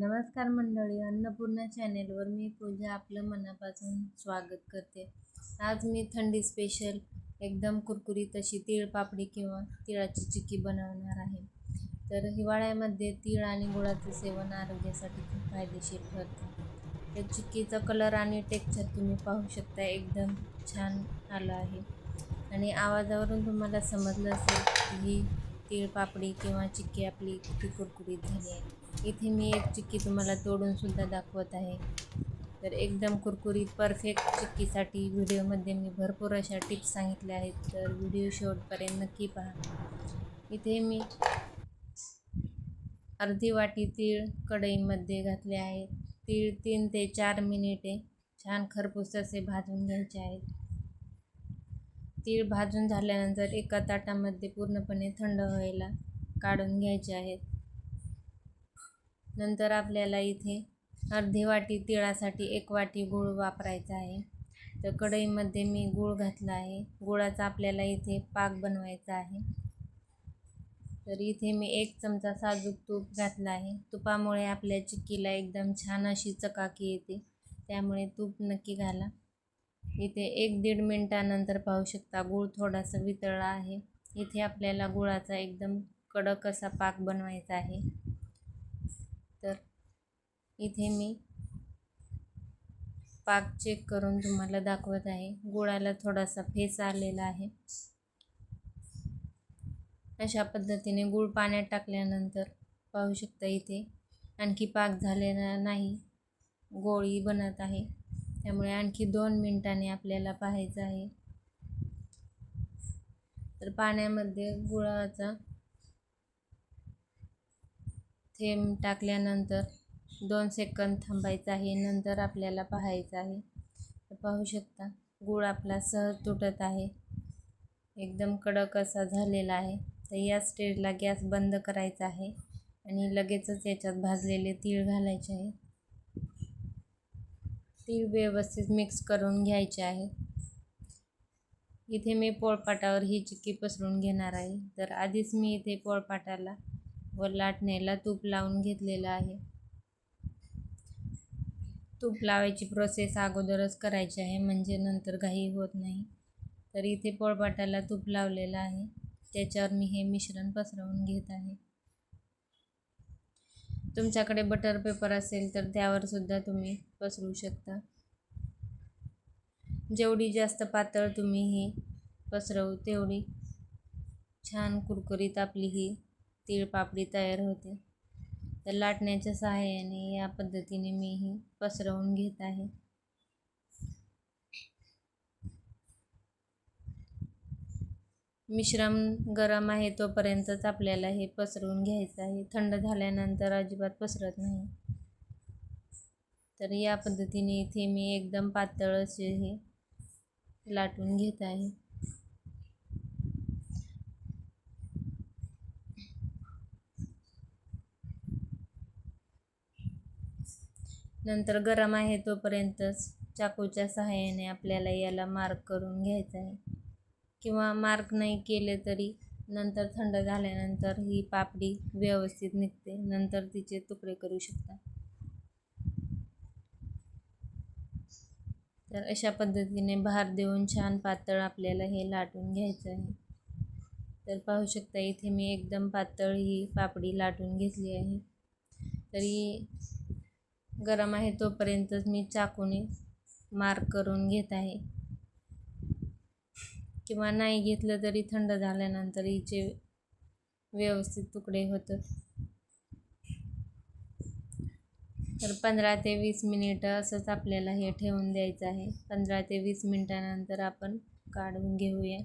नमस्कार मंडळी अन्नपूर्णा चॅनेलवर मी पूजा आपलं मनापासून स्वागत करते. आज मी थंडी स्पेशल एकदम कुरकुरीत अशी तीळ पापडी किंवा तिळाची चिक्की बनवणार आहे. तर हिवाळ्यामध्ये तीळ आणि गुळाचं सेवन आरोग्यासाठी खूप फायदेशीर ठरतं. त्या चिक्कीचा कलर आणि टेक्स्चर तुम्ही पाहू शकता एकदम छान आलं आहे. आणि आवाजावरून तुम्हाला समजलं असेल की ही तीळ पापडी किंवा चिक्की आपली किती कुरकुरीत झाली आहे. इथे मी एक चिक्की तुम्हाला तोडून सुद्धा दाखवत आहे. तर एकदम कुरकुरीत परफेक्ट चिक्कीसाठी व्हिडिओमध्ये मी भरपूर अशा टिप्स सांगितल्या आहेत. तर व्हिडिओ शेवटपर्यंत नक्की पहा. इथे मी अर्धी वाटी तीळ कढईमध्ये घातले आहेत तीळ तीन ते चार मिनिटे छान खरपूस असे भाजून घ्यायचे आहेत. तीळ भाजून झाल्यानंतर एका ताटामध्ये पूर्णपणे थंड व्हायला काढून घ्यायचे आहेत. नंतर आपल्याला इथे अर्धी वाटी तिळासाठी एक वाटी गूळ वापरायचा आहे. तर कढईमध्ये मी गूळ घातला आहे. गुळाचा आपल्याला इथे पाक बनवायचा आहे. तर इथे मी एक चमचा साजूक तूप घातला आहे. तुपामुळे आपल्या चिक्कीला एकदम छान अशी चकाकी येते. त्यामुळे तूप नक्की घाला. इथे एक दीड मिनटानंतर पाहू शकता गूळ थोडासा वितळला आहे. इथे आपल्याला गुळाचा एकदम कडक असा पाक बनवायचा आहे. इथे मी पाक चेक करून तुम्हाला दाखवत आहे. गुळाला थोडासा फेस आलेला आहे. अशा पद्धतीने गूळ पाण्यात टाकल्यानंतर पाहू शकता इथे आणखी पाक झालेला नाही. गोळी बनत आहे. त्यामुळे आणखी दोन मिनटांनी आपल्याला पाहायचं आहे. तर पाण्यामध्ये गुळाचा थेंब टाकल्यानंतर दोन सेकंद थांबायचं आहे नंतर आपल्याला पाहायचं आहे. पाहू शकता गूळ आपला सहज तुटत आहे. एकदम कडक असा झालेला आहे. तर या स्टेजला गॅस बंद करायचा आहे आणि लगेचच याच्यात भाजलेले तीळ घालायचे आहे. तीळ व्यवस्थित मिक्स करून घ्यायचे आहे. इथे मी पोळपाटावर ही चिक्की पसरून घेणार आहे. तर आधीच मी इथे पोळपाटाला व लाटण्याला तूप लावून घेतलेलं आहे. तूप लावायची प्रोसेस अगोदरच करायची आहे म्हणजे नंतर घाई होत नाही. तर इथे पोळपाटाला तूप लावलेलं आहे. त्याच्यावर मी हे मिश्रण पसरवून घेत आहे. तुमच्याकडे बटर पेपर असेल तर त्यावर सुद्धा तुम्ही पसरू शकता. जेवढी जास्त पातळ तुम्ही ही पसरवू तेवढी छान कुरकुरीत आपली ही पापडी तयार होते. तर लाटण्याच्या सहाय्याने या पद्धतीने मी ही पसरवून घेत आहे. मिश्रण गरम आहे तोपर्यंतच आपल्याला हे पसरवून घ्यायचं आहे. थंड झाल्यानंतर अजिबात पसरत नाही. तर या पद्धतीने इथे मी एकदम पातळ असे हे लाटून घेत आहे. नंतर गरम आहे तोपर्यंतच चाकूच्या सहाय्याने आपल्याला याला मार्क करून घ्यायचं आहे. किंवा मार्क नाही केले तरी नंतर थंड झाल्यानंतर ही पापडी व्यवस्थित निघते. नंतर तिचे तुकडे करू शकता. तर अशा पद्धतीने भार देऊन छान पातळ आपल्याला हे लाटून घ्यायचं आहे. तर पाहू शकता इथे मी एकदम पातळ ही पापडी लाटून घेतली आहे. तरी गरम आहे तोपर्यंतच मी चाकूने मार्क करून घेत आहे. किंवा नाही घेतलं तरी थंड झाल्यानंतर हिचे व्यवस्थित तुकडे होतात तर पंधरा ते वीस मिनिटं असंच आपल्याला हे ठेवून द्यायचं आहे. पंधरा ते वीस मिनटानंतर आपण काढून घेऊया.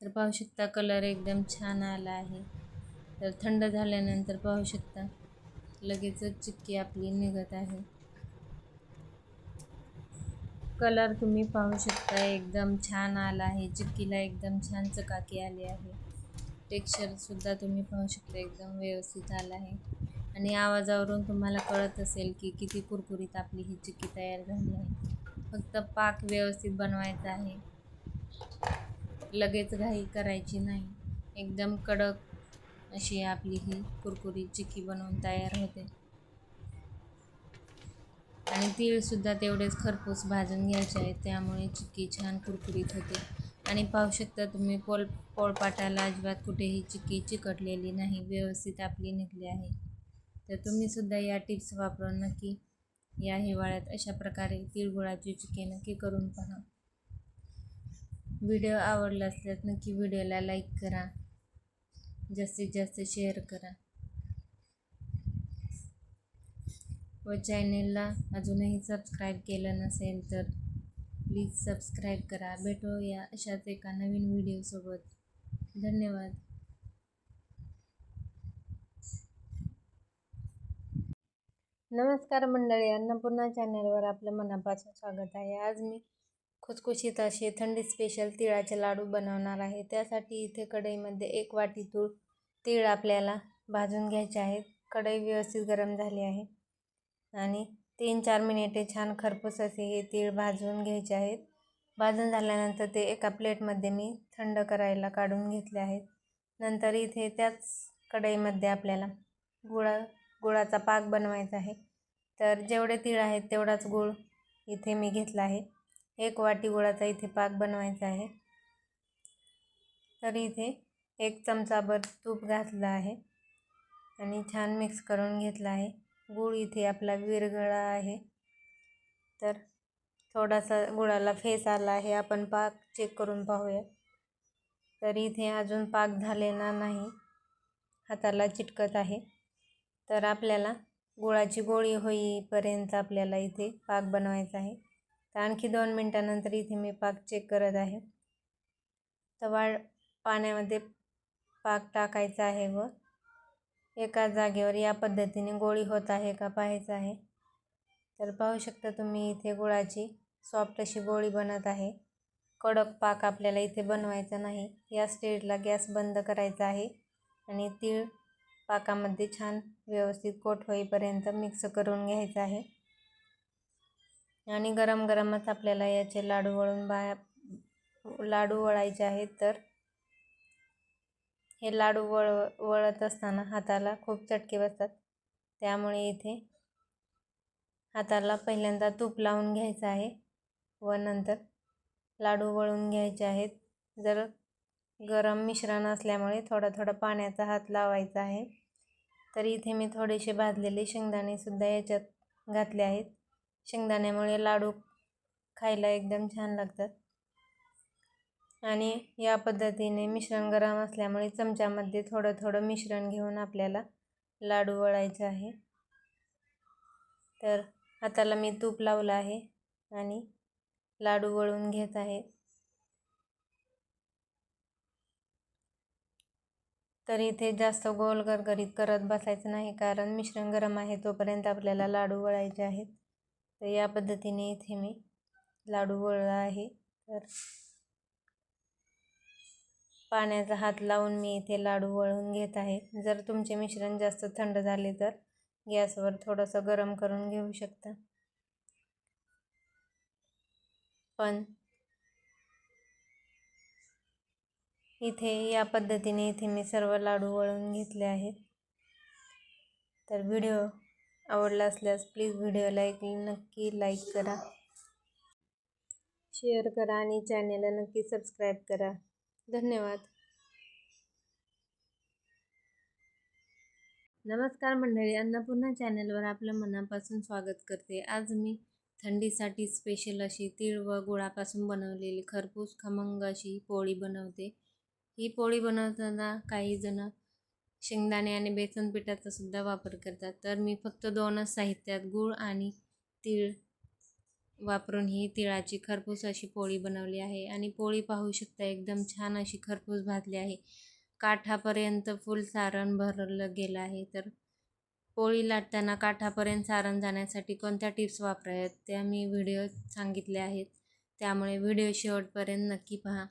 तर पाहू शकता कलर एकदम छान आला आहे. तर थंड झाल्यानंतर पाहू शकता. लगेचच चिक्की आपली निघत आहे. कलर तुम्ही पाहू शकता एकदम छान आला आहे. चिक्कीला एकदम छान चकाकी आली आहे. टेक्स्चरसुद्धा तुम्ही पाहू शकता एकदम व्यवस्थित आला आहे. आणि आवाजावरून तुम्हाला कळत असेल की किती कुरकुरीत आपली ही चिक्की तयार झाली आहे. फक्त पाक व्यवस्थित बनवायचा आहे. लगेच घाई करायची नाही. एकदम कडक अशी आपली ही कुरकुरीत चिक्की बनवून तयार होते. आणि तीळसुद्धा तेवढेच खरपूस भाजून घ्यायचे आहे त्यामुळे चिक्की छान कुरकुरीत होते. आणि पाहू शकता तुम्ही पोल पोळपाटाला अजिबात कुठेही चिक्की चिकटलेली नाही व्यवस्थित आपली निघली आहे. तर तुम्हीसुद्धा या टिप्स वापरून नक्की या हिवाळ्यात अशा प्रकारे तिळगुळाची चिक्की नक्की करून पहा. व्हिडिओ आवडला असल्यास नक्की व्हिडिओला लाईक करा. जास्तीत जास्त शेअर करा. व चॅनेलला अजूनही सबस्क्राईब केलं नसेल तर प्लीज सबस्क्राईब करा. भेटूया अशाच एका नवीन व्हिडिओसोबत धन्यवाद. नमस्कार मंडळी. अन्नपूर्णा चॅनलवर आपलं मनापासून स्वागत आहे. आज मी खुसखुशीत असे थंडी स्पेशल तिळाचे लाडू बनवणार आहे. त्यासाठी इथे कढईमध्ये एक वाटी तूळ तीळ आपल्याला भाजून घ्यायचे आहेत. कढई व्यवस्थित गरम झाली आहे. आणि तीन चार मिनिटे छान खरपूस असे हे तीळ भाजून घ्यायचे आहेत. भाजून झाल्यानंतर ते एका प्लेटमध्ये मी थंड करायला काढून घेतले आहेत. नंतर इथे त्याच कढईमध्ये आपल्याला गुळा गुळाचा पाक बनवायचा आहे. तर जेवढे तीळ आहेत तेवढाच गुळ इथे मी घेतला आहे. एक वाटी गुळाचा इथे पाक बनवायचा आहे. तर इथे एक चमचाभर तूप घातलं आहे आणि छान मिक्स करून घेतला आहे. गूळ इथे आपला विरघळा आहे. तर थोडासा गुळाला फेस आला आहे. आपण पाक चेक करून पाहूया. तर इथे अजून पाक झालेला नाही. हाताला चिटकत आहे. तर आपल्याला गुळाची गोळी होईपर्यंत आपल्याला इथे पाक बनवायचा आहे. तर आणखी दोन मिनटानंतर इथे मी पाक चेक करत आहे. तवा पाण्यामध्ये पाक टाकायचा आहे व एका जागेवर या पद्धतीने गोळी होत आहे का पाहायचं आहे. तर पाहू शकता तुम्ही इथे गुळाची सॉफ्ट अशी गोळी बनत आहे. कडक पाक आपल्याला इथे बनवायचा नाही. या स्टेजला गॅस बंद करायचा आहे आणि तीळ पाकामध्ये छान व्यवस्थित कोट होईपर्यंत मिक्स करून घ्यायचं आहे. आणि गरम गरमच आपल्याला याचे लाडू वळून बाया लाडू वळायचे आहेत तर हे लाडू वळ वळत असताना हाताला खूप चटके बसतात. त्यामुळे इथे हाताला पहिल्यांदा तूप लावून घ्यायचं आहे व नंतर लाडू वळून घ्यायचे आहेत. जर गरम मिश्रण असल्यामुळे थोडा थोडा पाण्याचा हात लावायचा आहे. तर इथे मी थोडेसे भाजलेले शेंगदाणेसुद्धा याच्यात घातले आहेत. शेंगदाण्यामुळे लाडू खायला एकदम छान लागतात. आणि या पद्धतीने मिश्रण गरम असल्यामुळे चमच्यामध्ये थोडं थोडं मिश्रण घेऊन आपल्याला लाडू वळायचं आहे. तर हाताला मी तूप लावलं आहे आणि लाडू वळून घेत आहे. तर इथे जास्त गोल गरगरीत करत बसायचं नाही कारण मिश्रण गरम आहे तोपर्यंत आपल्याला लाडू वळायचे आहेत. तर या पद्धतीने इथे मी लाडू वळला आहे. तर पाण्याचा हात लावून मी इथे लाडू वळून घेत आहे. जर तुमचे मिश्रण जास्त थंड झाले तर गॅसवर थोडंसं गरम करून घेऊ शकता. पण इथे या पद्धतीने इथे मी सर्व लाडू वळून घेतले आहेत. तर व्हिडिओ आवडला असल्यास प्लीज व्हिडिओला एक नक्की लाईक करा. शेअर करा आणि चॅनेलला नक्की सबस्क्राईब करा. धन्यवाद. नमस्कार मंडळी अन्नपूर्णा चॅनलवर आपलं मनापासून स्वागत करते. आज मी थंडीसाठी स्पेशल अशी तीळ व गुळापासून बनवलेली खरपूस खमंग अशी पोळी बनवते. ही पोळी बनवताना काही जण शेंगदाणे आणि बेसन पिठाचा सुद्धा वापर करतात. तर मी फक्त दोनच साहित्यात गूळ आणि तीळ वापरून ही तिळाची खरपूस अशी पोळी बनवली आहे. आणि पोळी पाहू शकता एकदम छान अशी खरपूस भाजली आहे. काठापर्यंत फुल सारण भरलं गेलं आहे. तर पोळी लाटताना काठापर्यंत सारण जाण्यासाठी कोणत्या टिप्स वापराव्यात त्या मी व्हिडिओ सांगितले आहेत. त्यामुळे व्हिडिओ शेवटपर्यंत नक्की पहा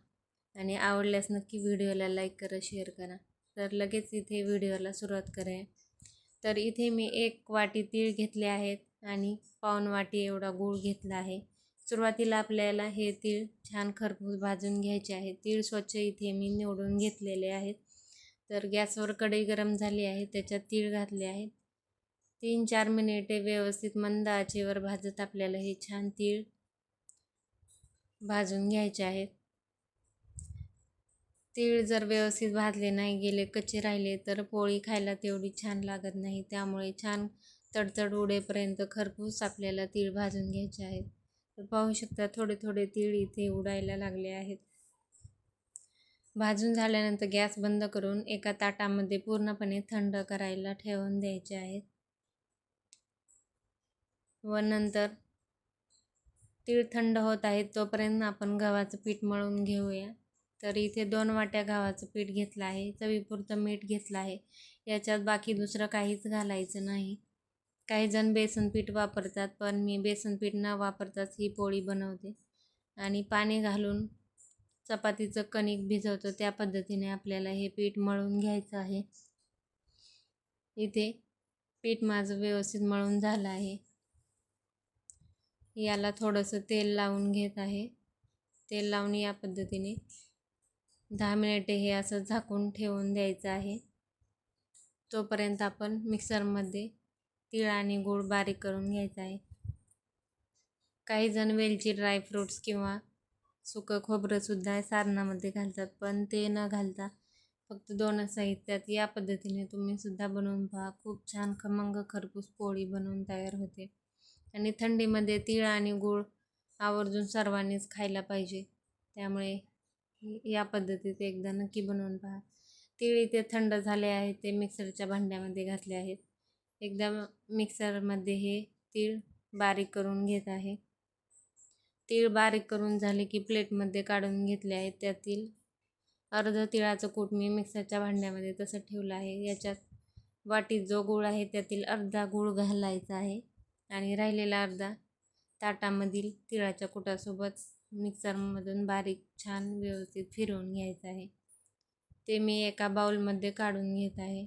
आणि आवडल्यास नक्की व्हिडिओला लाईक करा शेअर करा. तर लगेच इथे व्हिडिओला सुरुवात करूया तर इथे मी एक वाटी तीळ घेतले आहेत आणि पाऊन वाटी एवढा गूळ घेतला आहे. सुरुवातीला आपल्याला हे तीळ छान खरपूस भाजून घ्यायचे आहे. तीळ स्वच्छ इथे मी निवडून घेतलेले आहेत. तर गॅसवर कढई गरम झाली आहे त्याच्यात तीळ घातले आहेत तीन चार मिनिटे व्यवस्थित मंद आचेवर भाजत आपल्याला हे छान तीळ भाजून घ्यायचे आहेत. तीळ जर व्यवस्थित भाजले नाही गेले कच्चे राहिले तर पोळी खायला तेवढी छान लागत नाही. त्यामुळे छान तडतड उडेपर्यंत खरपूस आपल्याला तीळ भाजून घ्यायचे आहेत. तर पाहू शकता थोडे थोडे तीळ इथे उडायला लागले आहेत. भाजून झाल्यानंतर गॅस बंद करून एका ताटामध्ये पूर्णपणे थंड करायला ठेवून द्यायचे आहेत. व नंतर तीळ थंड होत आहेत तोपर्यंत आपण गव्हाचं पीठ मळून घेऊया. तर इथे दोन वाट्या गव्हाचं पीठ घेतलं आहे चवीपुरतं मीठ घेतलं आहे. याच्यात बाकी दुसरं काहीच घालायचं नाही. काही जण बेसन पीठ वापरतात पण मी बेसन पीठ न वापरताच ही पोळी बनवते. आणि पाणी घालून चपातीचं कणिक भिजवतो त्या पद्धतीने आपल्याला हे पीठ मळून घ्यायचं आहे. इथे पीठ माझं व्यवस्थित मळून झालं आहे. याला थोडंसं तेल लावून घेत आहे. तेल लावून या पद्धतीने दहा मिनिटे हे असं झाकून ठेवून द्यायचं आहे. तोपर्यंत आपण मिक्सरमध्ये तीळ आणि गूळ बारीक करून घ्यायचा आहे. काही जण वेलची ड्रायफ्रूट्स किंवा सुकं खोबरंसुद्धा सारणामध्ये घालतात पण ते न घालता फक्त दोनच साहित्यात या पद्धतीने तुम्ही सुद्धा बनवून पहा. खूप छान खमंग खरपूस पोळी बनवून तयार होते. आणि थंडीमध्ये तीळ आणि गूळ आवर्जून सर्वांनीच खायला पाहिजे. त्यामुळे या पद्धतीत एकदा नक्की बनवून पहा. तीळ इथे थंड झाले आहे ते मिक्सरच्या भांड्यामध्ये घातले आहेत. एकदा मिक्सरमध्ये हे तीळ बारीक करून घेत आहे. तीळ बारीक करून झाले की प्लेटमध्ये काढून घेतले आहेत त्यातील अर्ध तिळाचं कूट मी मिक्सरच्या भांड्यामध्ये तसं ठेवलं आहे. याच्यात वाटीत जो गूळ आहे त्यातील अर्धा गूळ घालायचा आहे. आणि राहिलेला अर्धा ताटामधील तिळाच्या कुटासोबत मिक्सरमधून बारीक छान व्यवस्थित फिरवून घ्यायचं आहे. ते मी एका बाउलमध्ये काढून घेत आहे.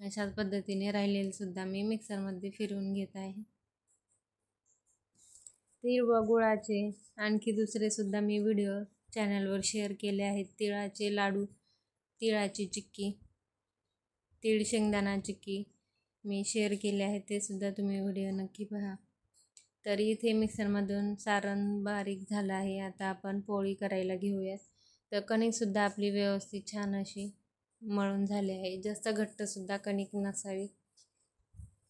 अशाच पद्धतीने राहिलेलंसुद्धा मी मिक्सरमध्ये फिरवून घेत आहे. तिळवा व गुळाचे आणखी दुसरेसुद्धा मी व्हिडिओ चॅनलवर शेअर केले आहेत. तिळाचे लाडू तिळाची चिक्की तीळ शेंगदाणा चिक्की मी शेअर केले आहे ते सुद्धा तुम्ही व्हिडिओ नक्की पहा. तर इथे मिक्सरमधून सारण बारीक झालं आहे. आता आपण पोळी करायला घेऊयात. तर कणिकसुद्धा आपली व्यवस्थित छान अशी मळून झाली आहे. जास्त घट्टसुद्धा कणिक नसावी.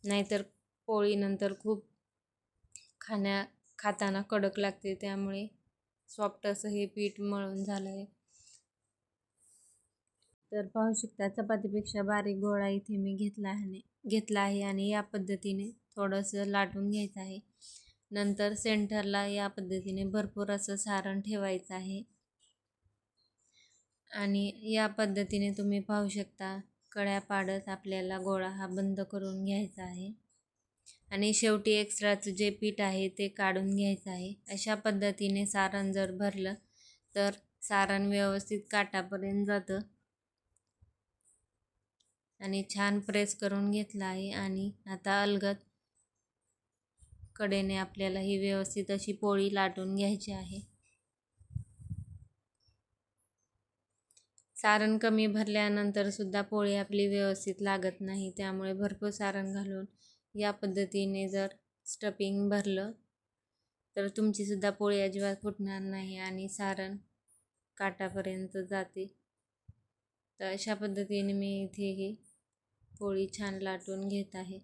नाहीतर पोळीनंतर खूप खाण्या खाताना कडक लागते. त्यामुळे सॉफ्ट असं हे पीठ मळून झालं आहे. तर पाहू शकता चपातीपेक्षा बारीक गोळा इथे मी घेतला आहे. घेतला आहे आणि या पद्धतीने थोडंसं लाटून घ्यायचं आहे. नंतर सेंटरला या पद्धतीने भरपूर असं सारण ठेवायचं आहे. आणि या पद्धतीने तुम्ही पाहू शकता कड्या पाडत आपल्याला गोळा हा बंद करून घ्यायचा आहे. आणि शेवटी एक्स्ट्राचं जे पीठ आहे ते काढून घ्यायचं आहे. अशा पद्धतीने सारण जर भरलं तर सारण व्यवस्थित काटापर्यंत जातं. आणि छान प्रेस करून घेतलं आहे. आणि आता अलगद कडेने आपल्याला ही व्यवस्थित अशी पोळी लाटून घ्यायची आहे. सारण कमी भरल्यानंतर सुद्धा पोळी आपली व्यवस्थित लागत नाही त्यामुळे भरपूर सारण घालून या पद्धतीने जर स्टपिंग भरलं तर तुमचीसुद्धा पोळी अजिबात फुटणार नाही आणि सारण काटापर्यंत जाते. तर अशा पद्धतीने मी इथे ही पोळी छान लाटून घेत आहे.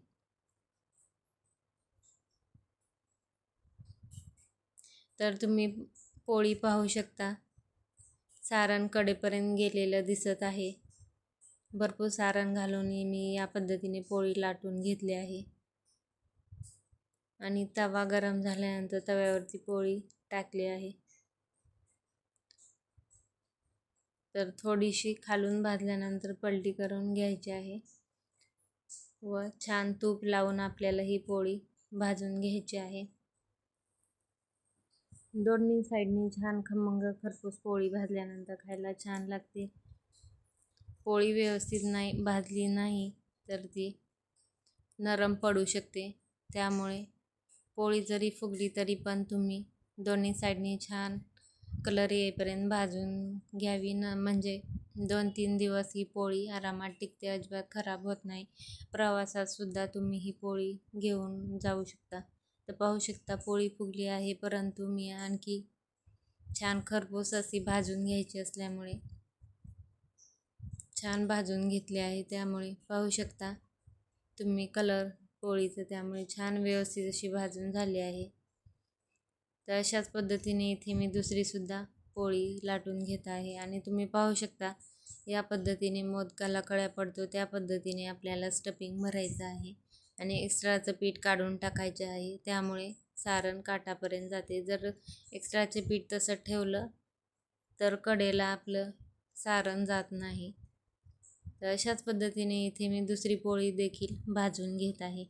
तर तुम्ही पोळी पाहू शकता. सारण कडेपर्यंत गेलेलं दिसत आहे. भरपूर सारण घालून मी या पद्धतीने पोळी लाटून घेतली आहे. आणि तवा गरम झाल्यानंतर तव्यावरती पोळी टाकली आहे. तर थोडीशी खालून भाजल्यानंतर पलटी करून घ्यायची आहे व छान तूप लावून आपल्याला ही पोळी भाजून घ्यायची आहे. दोन्ही साईडनी छान खमंग खरपूस पोळी भाजल्यानंतर खायला छान लागते. पोळी व्यवस्थित नाही भाजली नाही तर ती नरम पडू शकते. त्यामुळे पोळी जरी फुगली तरी पण तुम्ही दोन्ही साईडनी छान कलर येईपर्यंत भाजून घ्यावी न. म्हणजे दोन तीन दिवस ही पोळी आरामात टिकते अजिबात खराब होत नाही. प्रवासात सुद्धा तुम्ही ही पोळी घेऊन जाऊ शकता. तर पाहू शकता पोळी फुगली आहे परंतु मी आणखी छान खरपूस अशी भाजून घ्यायची असल्यामुळे छान भाजून घेतले आहे त्यामुळे. पाहू शकता तुम्ही कलर पोळीचं त्यामुळे छान व्यवस्थित अशी भाजून झाली आहे. तर अशाच पद्धतीने इथे मी दुसरीसुद्धा पोळी लाटून घेत आहे आणि तुम्ही पाहू शकता या पद्धतीने मोदकाला कळ्या पडतो त्या पद्धतीने आपल्याला स्टफिंग भरायचं आहे. आणि एक्स्ट्राचं पीठ काढून टाकायचे आहे. त्यामुळे सारण काटापर्यंत जाते. जर एक्स्ट्राचे पीठ तसं ठेवलं तर कडेला आपलं सारण जात नाही. तर अशाच पद्धतीने इथे मी दुसरी पोळी देखील भाजून घेत आहे.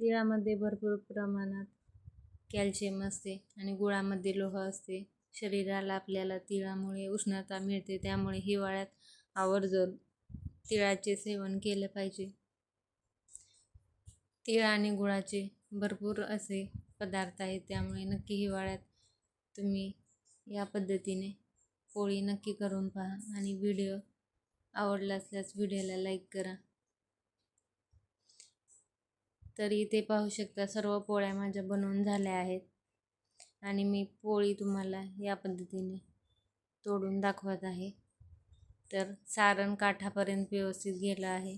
तिळामध्ये भरपूर प्रमाणात कॅल्शियम असते आणि गुळामध्ये लोह असते. शरीराला आपल्याला तिळामुळे उष्णता मिळते. त्यामुळे हिवाळ्यात आवर्जून तिळाचे सेवन केलं पाहिजे. तिळ आणि गुळाचे भरपूर असे पदार्थ आहेत त्यामुळे नक्की हिवाळ्यात तुम्ही या पद्धतीने पोळी नक्की करून पहा आणि व्हिडिओ आवडला असल्यास व्हिडिओला लाईक करा. तर इथे पाहू शकता सर्व पोळ्या माझ्या बनवून झाल्या आहेत आणि मी पोळी तुम्हाला या पद्धतीने तोडून दाखवत आहे. तर सारण काठापर्यंत व्यवस्थित गेलं आहे.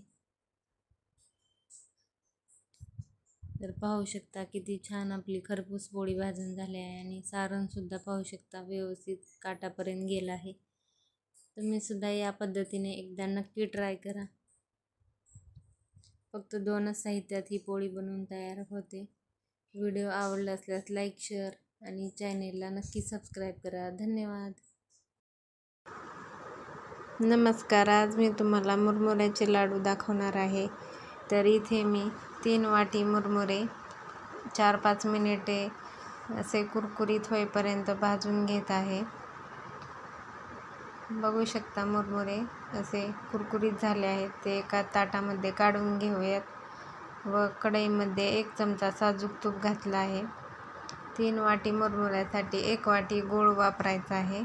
तर पाहू शकता किती छान आपली खरपूस पोळी भाजून झाली आहे आणि सारणसुद्धा पाहू शकता व्यवस्थित काठापर्यंत गेलं आहे. तुम्हीसुद्धा या पद्धतीने एकदा नक्की ट्राय करा. फक्त दोनच साहित्यात ही पोळी बनवून तयार होते. व्हिडिओ आवडला असल्यास लाईक शेअर आणि चॅनेलला नक्की सबस्क्राईब करा. धन्यवाद. नमस्कार आज मी तुम्हाला मुरमुऱ्याचे लाडू दाखवणार आहे. तर इथे मी तीन वाटी मुरमुरे चार पाच मिनिटे असे कुरकुरीत होईपर्यंत भाजून घेत आहे. बघू शकता मुरमुरे असे कुरकुरीत झाले आहेत. ते एका ताटामध्ये काढून घेऊयात व कढईमध्ये एक चमचा साजूक तूप घातला आहे. तीन वाटी मुरमुऱ्यासाठी एक वाटी गूळ वापरायचा आहे.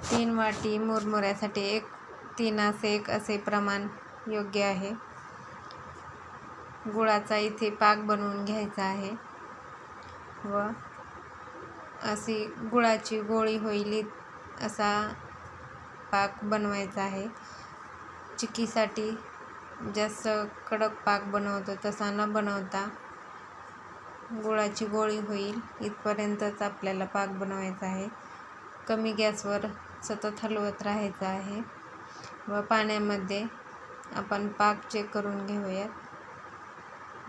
तीन वाटी मुरमुऱ्यासाठी एक तीनास एक असे प्रमाण योग्य आहे. गुळाचा इथे पाक बनवून घ्यायचा आहे व अशी गुळाची गोळी होईल असा पाक बनवायचा आहे. चिकीसाठी जास्त कडक पाक बनवतो तसा न बनवता गुळाची गोळी होईल इथपर्यंतच आपल्याला पाक बनवायचा आहे. कमी गॅसवर सतत हलवत राहायचं आहे. व पाण्यामध्ये आपण पाक चेक करून घेऊयात.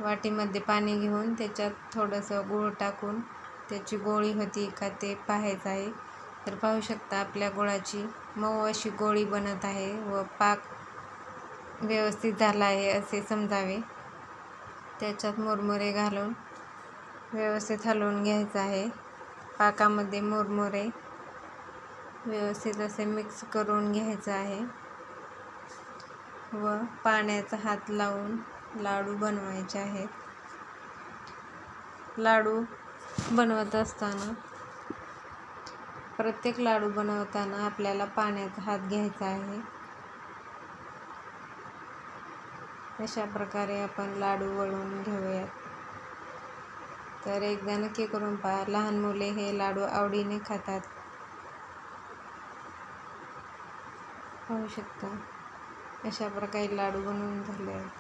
वाटीमध्ये पाणी घेऊन त्याच्यात थोडंसं गूळ टाकून त्याची गोळी होती का ते पाहायचं आहे. तर पाहू शकता आपल्या गुळाची मऊ अशी गोळी बनत आहे व पाक व्यवस्थित झाला आहे असे समजावे. त्याच्यात मुरमुरे घालून व्यवस्थित हलवून घ्यायचं आहे. पाकामध्ये मुरमुरे व्यवस्थित असे मिक्स करून घ्यायचं आहे. व पाण्याचा हात लावून लाडू बनवायचे आहेत. लाडू बनवत असताना प्रत्येक लाडू बनवताना आपल्याला पाण्याचा हात घ्यायचा आहे. अशा प्रकारे आपण लाडू वळून घेऊयात. तर एकदा नक्की करून पहा लहान मुले हे लाडू आवडीने खातात. खाऊ शकता. अशा प्रकारे लाडू बनवून झाले आहेत.